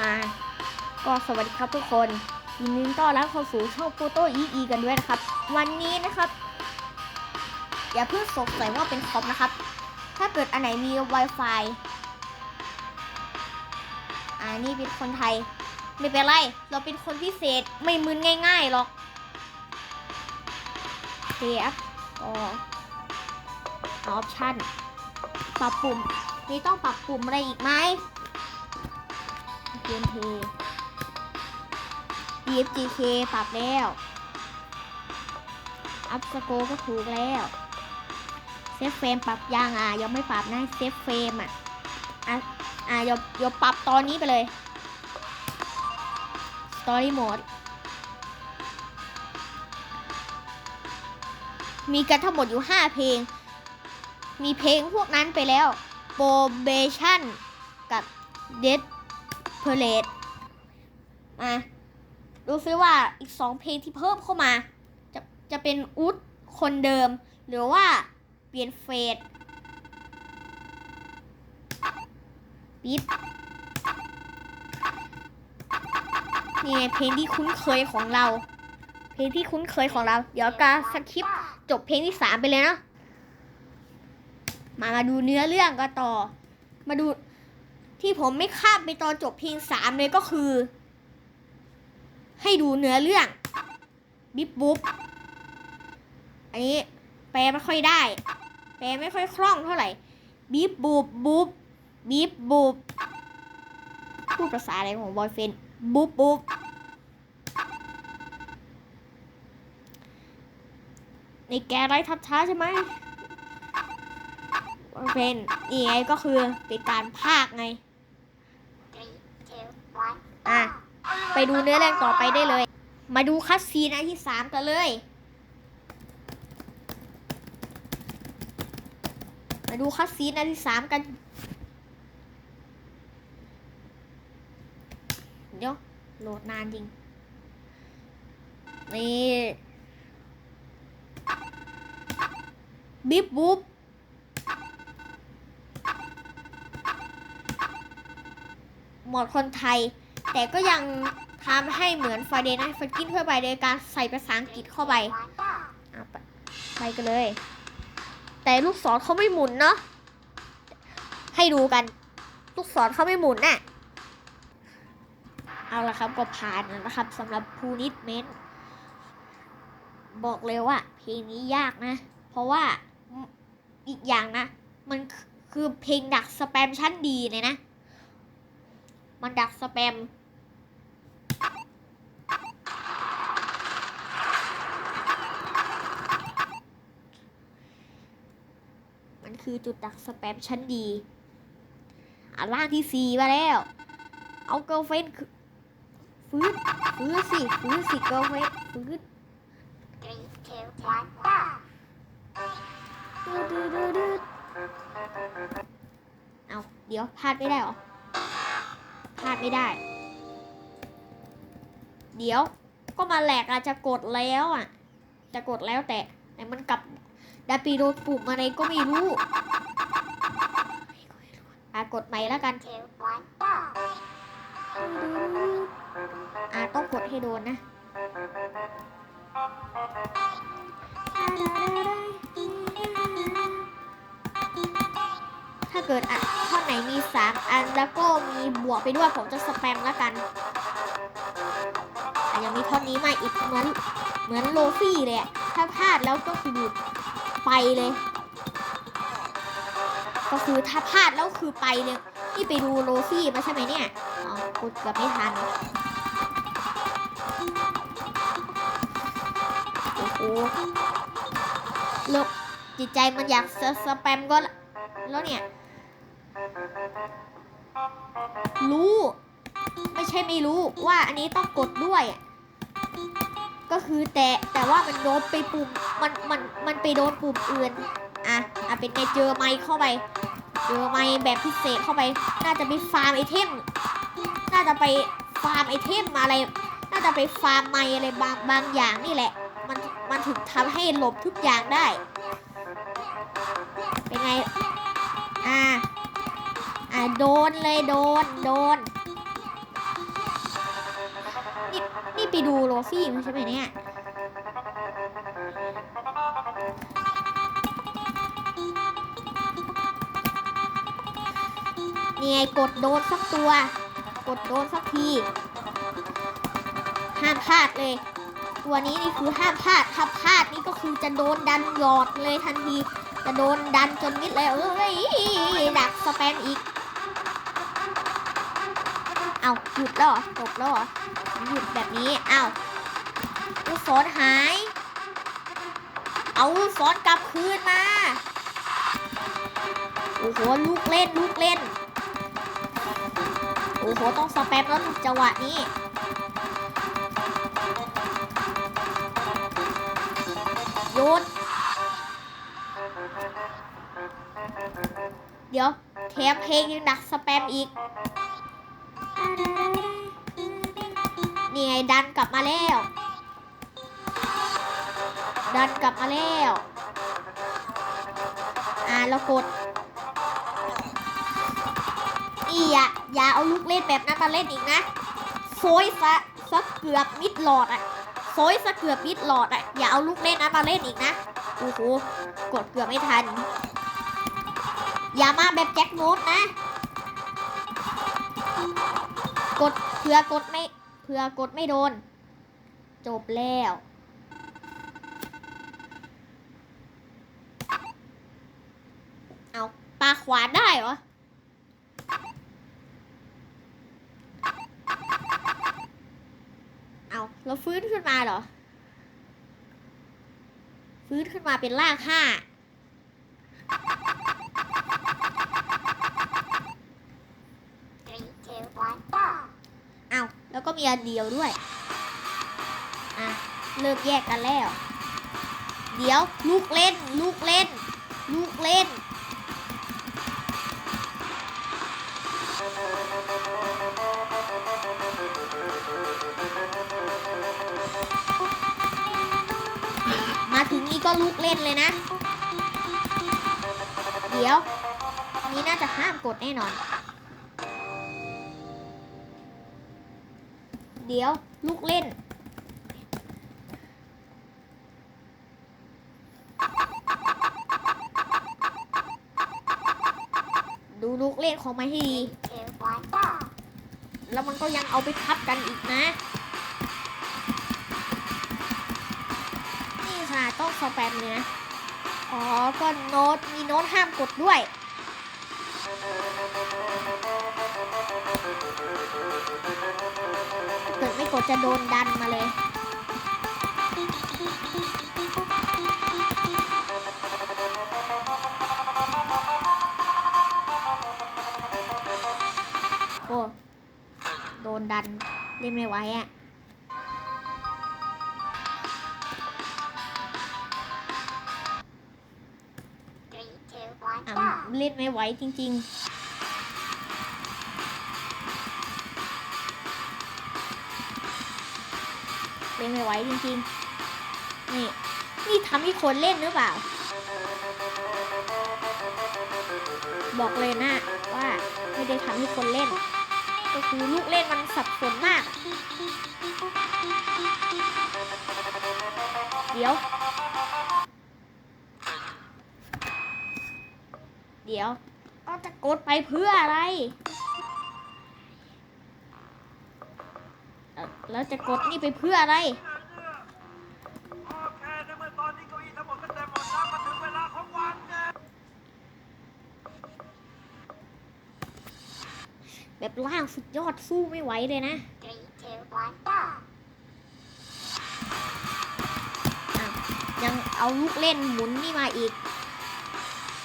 มา ก็สวัสดีครับทุกคนยินดีต้อนรับเข้าสู่ช่องโฟโต้อีอีกันด้วยนะครับ วันนี้นะครับ อย่าเพิ่งสงสัยว่าเป็นคอมนะครับ ถ้าเกิดอันไหนมี Wi-Fi อ่านี่เป็นคนไทย ไม่เป็นไร เราเป็นคนพิเศษไม่มึนง่ายๆหรอกเทียบก็ออปชั่นปรับปุ่มมีต้องปรับปุ่มอะไรอีกไหม เกมเพย์ DFGK ปรับแล้ว อัพสโกก็ถูกแล้ว เซฟเฟรมปรับยังอะยังไม่ปรับนะเซฟเฟรมอะ อะอะเดี๋ยวเดี๋ยวปรับตอนนี้ไปเลย Story Mode มีกันทั้งหมดอยู่ 5 เพลง มีเพลงพวกนั้นไปแล้ว Probation กับ Dead Parade มาดูซิว่าอีก2เพลงที่เพิ่มเข้ามา จะจะเป็นอุดคนเดิม หรือว่าเปลี่ยนเฟสปิดนี่ไงเพลงที่คุ้นเคยของเรา เพลงที่คุ้นเคยของเรา เดี๋ยวกาสคริปจบเพลงที่สามไปเลยเนาะมามาดูเนื้อเรื่องกันต่อ มาดู ที่ผมไม่ข้ามไปตอนจบเพลงสามเลยก็คือ ให้ดูเนื้อเรื่อง บิ๊บบุ๊บอันนี้แปลไม่ค่อยได้ แปลไม่ค่อยคล่องเท่าไหร่ บิ๊บบูบบุ๊บบิ๊บบูบพูดภาษาอะไรของบอยเฟนบุ๊บบุ๊บในแกไรทับช้าใช่ไหมบอยเฟนนี่ไงก็คือเป็นการพากย์ไง อะ ไปดูเนื้อเรื่องต่อไปได้เลย มาดูคัสซีนอันที่สามกันเลย มาดูคัสซีนอันที่สามกัน เดี๋ยวโหลดนานจริง นี่บิ๊บบุ๊บหมดคนไทย แต่ก็ยังทำให้เหมือนฟาเดนไอฟันกินทั่วไปโดยการใส่ภาษาอังกฤษเข้าไปไปไปกันเลย แต่ลูกศรเขาไม่หมุนเนาะให้ดูกัน ลูกศรเขาไม่หมุนน่ะเอาละครับก็ผ่านนะครับสำหรับพูนิดเมนบอกเลยว่าเพลงนี้ยากนะ เพราะว่าอีกอย่างนะ มันคือเพลงดักสแปมชั้นดีเลยนะ มันดักสแปม คือจุดดักสแปมชั้นดีอะล่างที่สี่มาแล้ว เอาเกิลเฟนคือฟื้นฟื้นสิฟื้นสิเกิลเฟนฟื้นเอาเดี๋ยวพลาดไม่ได้หรอพลาดไม่ได้ เดี๋ยวก็มาแหลกอาจจะกดแล้วอะ จะกดแล้วแต่แต่มันกลับ ดาปีโดนปุ่มอะไรก็ไม่รู้อะกดใหม่แล้วกันอะต้องกดให้โดนนะถ้าเกิดอันท่อนไหนมีสามอันแล้วก็มีบวกไปด้วยผมจะสแปมแล้วกันอยังมีท่อนนี้มาอีกเหมือนเหมือนโลฟี่เลยถ้าพลาดแล้วก็คือ ไปเลย ก็คือถ้าพลาดแล้วคือไปเลย นี่ไปดูโลฟี่มาใช่ไหมเนี่ยอ๋อกดเกือบไม่ทัน โอ้โหแล้วจิตใจมันอยากสสแปมก็แล้วเนี่ย รู้ ไม่ใช่ไม่รู้ว่าอันนี้ต้องกดด้วยอะ ก็คือแต่แต่ว่ามันโดนไปปุ่มมันมันมันไปโดนปุ่มอื่นอะอะเป็นไงเจอไมค์เข้าไป เจอไมค์แบบพิเศษเข้าไป น่าจะไปฟาร์มไอเทมน่าจะไปฟาร์มไอเทมอะไร น่าจะไปฟาร์มไมค์อะไรบางบางอย่างนี่แหละ มันมันถึงทำให้หลบทุกอย่างได้ เป็นไง อ่าอ่าโดนเลยโดนโดน ไปดูโรซี่มันใช่ไหมเนี่ยนี่ไงกดโดนสักตัว กดโดนสักที ห้ามพลาดเลย ตัวนี้นี่คือห้ามพลาดถ้าพลาดนี่ก็คือจะโดนดันหยอดเลยทันที จะโดนดันจนมิดเลยเอ้ยดักสแปมอีก เอาหยุดแล้วเหรอจบแล้วเหรอหยุดแบบนี้เอาลูกศรหาย เอาลูกศรกลับคืนมาโอ้โหลูกเล่นลูกเล่นโอ้โหต้องสแปมแล้วจังหวะนี้โยนเดี๋ยวแถมเพลงยังดักสแปมอีก นี่ไงดันกลับมาแล้ว ดันกลับมาแล้ว อ่าเรากดอีอย่าอย่าเอาลูกเล่นแบบนั้นมาเล่นอีกนะโซยซะซะเกือบมิดหลอดอะโซยซะเกือบมิดหลอดอะอย่าเอาลูกเล่นนั้นมาเล่นอีกนะโอ้โหกดเกือบไม่ทัน อย่ามาแบบแจ็คโนตนะ กดเผื่อกดไม่เผื่อกดไม่โดน จบแล้ว เอาปลาขวานได้เหรอเอาเราฟื้นขึ้นมาเหรอ ฟื้นขึ้นมาเป็นล่างห้า Three, two, one, go! เอาแล้วก็ มีอันเดียวด้วย อะ เริ่มแยกกันแล้ว เดี๋ยวลูกเล่น ลูกเล่น ลูกเล่น มาถึงนี่ก็ลูกเล่นเลยนะ เดี๋ยวนี่น่าจะห้ามกดแน่นอน เดี๋ยว ลูกเล่น ดูลูกเล่นของมันให้ดีแล้วมันก็ยังเอาไปทับกันอีกนะ นี่ค่ะต้องสแปมเลยนะ อ๋อ ก็โน้ตมีโน้ตห้ามกดด้วย เกิดไม่กดจะโดนดันมาเลยโอ้โดนดันเล่นไม่ไหวอะ Three, two, one, อะ go! เล่นไม่ไหวจริง ๆ นไม่ไหวจริงๆ นี่ นี่ทำให้คนเล่นหรือเปล่า บอกเลยนะว่าไม่ได้ทำให้คนเล่น ก็คือลูกเล่นมันสับสนมาก เดี๋ยว เดี๋ยวเอาจะกดไปเพื่ออะไร แล้วจะกดนี่ไปเพื่ออะไรโอเคในเมื่อตอนนี้เก้าอี้ทั้งหมดก็เต็มหมดแล้วมาถึงเวลาของวันเนี่ยแบบล่างสุดยอดสู้ไม่ไหวเลยนะยังเอาลูกเล่นหมุนนี่มาอีก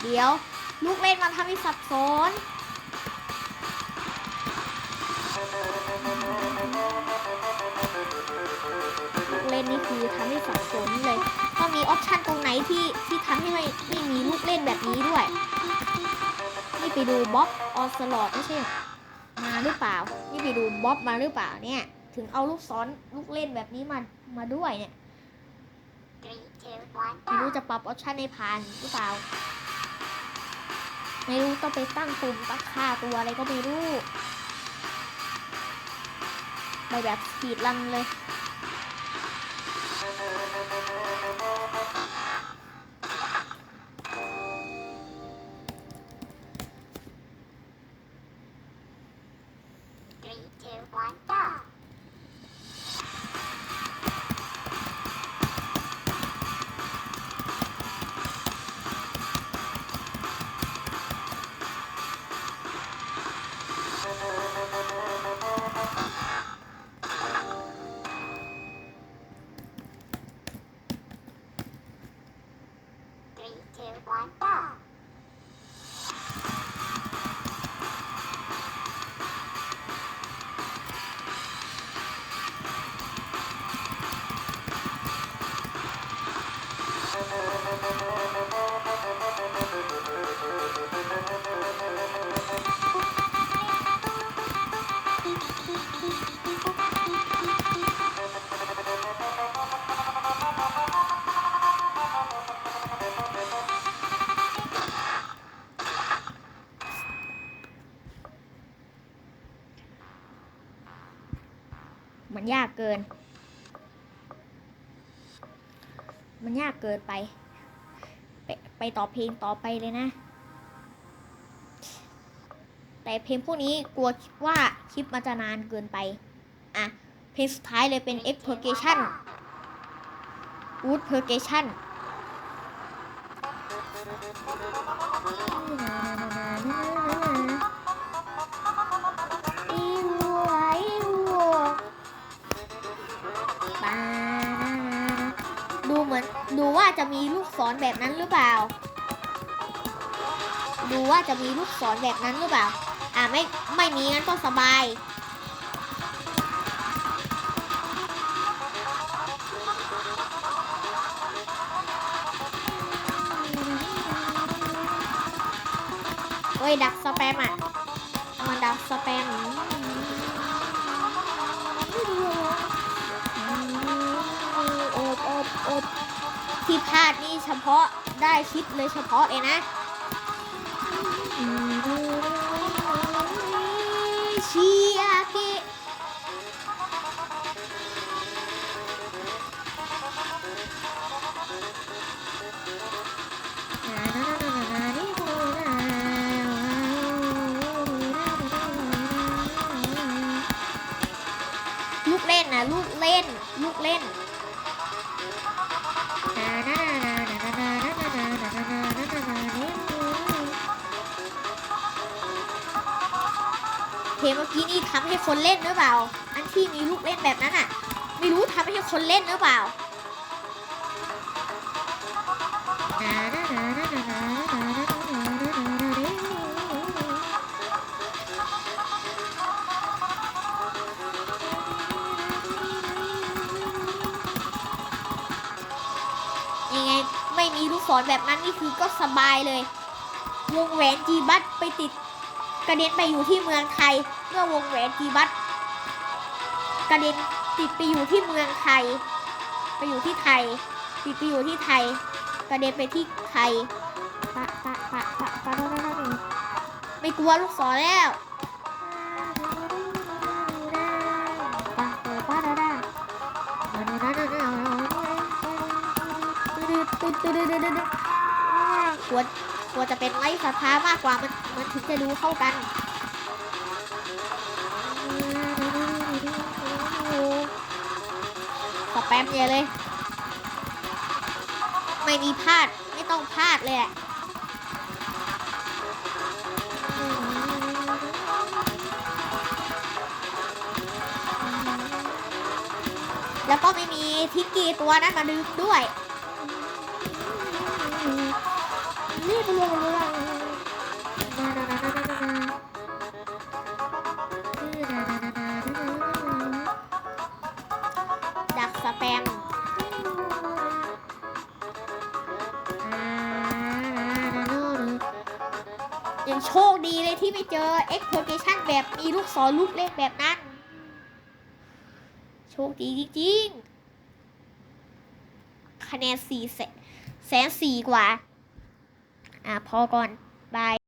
เดี๋ยว ลูกเล่นมันทำให้สับสน สนเลยต้องมีออปชันตรงไหนที่ที่ทำให้ไม่ไม่มีลูกเล่นแบบนี้ด้วย นี่ไปดูบ๊อบออสลอดไม่ใช่มาหรือเปล่า นี่ไปดูบ๊อบมาหรือเปล่าเนี่ย ถึงเอาลูกซ้อนลูกเล่นแบบนี้มามาด้วยเนี่ย Three, two, ไม่รู้จะปรับออปชันในผ่านหรือเปล่า ไม่รู้ต้องไปตั้งปุ่มตั้งค่าตัวอะไรก็ไม่รู้ไปแบบสปีดรันเลย Kẹo. ยากเกิน มันยากเกินไป ไปไปต่อเพลงต่อไปเลยนะ แต่เพลงพวกนี้กลัวว่าคลิปมันจะนานเกินไป อะ เพลงสุดท้ายเลยเป็น Exploration wood progression อี ดูว่าจะมีลูกศรแบบนั้นหรือเปล่า ดูว่าจะมีลูกศรแบบนั้นหรือเปล่า อ่าไม่ไม่มีงั้นก็สบาย เฮ้ย ดักสแปมอะมันดักสแปมอบอบอบ ที่พลาดนี่เฉพาะได้ชิดเลยเฉพาะเลยนะชิ คนเล่นหรือเปล่า อันที่มีลูกเล่นแบบนั้นอะ ไม่รู้ทำให้คนเล่นหรือเปล่ายังไงไม่มีลูกศรแบบนั้นนี่คือก็สบายเลย วงแหวนจีบัตไปติดกระเด็นไปอยู่ที่เมืองไทย เมื่อวงแหวนกีบัตกระเด็นติดไปอยู่ที่เมืองไทย ไปอยู่ที่ไทย ติดไปอยู่ที่ไทย กระเด็นไปที่ไทยปะปะปะปะปะไม่กลัวลูกศรแล้วควรควรจะเป็นไลฟ์สภามากกว่ามันมันถึงจะดูเข้ากัน แปมเดียอะเลย ไม่มีพลาดไม่ต้องพลาดเลยอะแล้วก็ไม่มีทิกกี้ตัวนั้นมาดึงด้วย นี่เป็นเรื่องอะไร ที่ไม่เจอ exploration แบบมีลูกศรลูกเลขแบบนั้น โชคดีจริงๆ คะแนนสี่แสนสี่กว่า อะพอก่อน บาย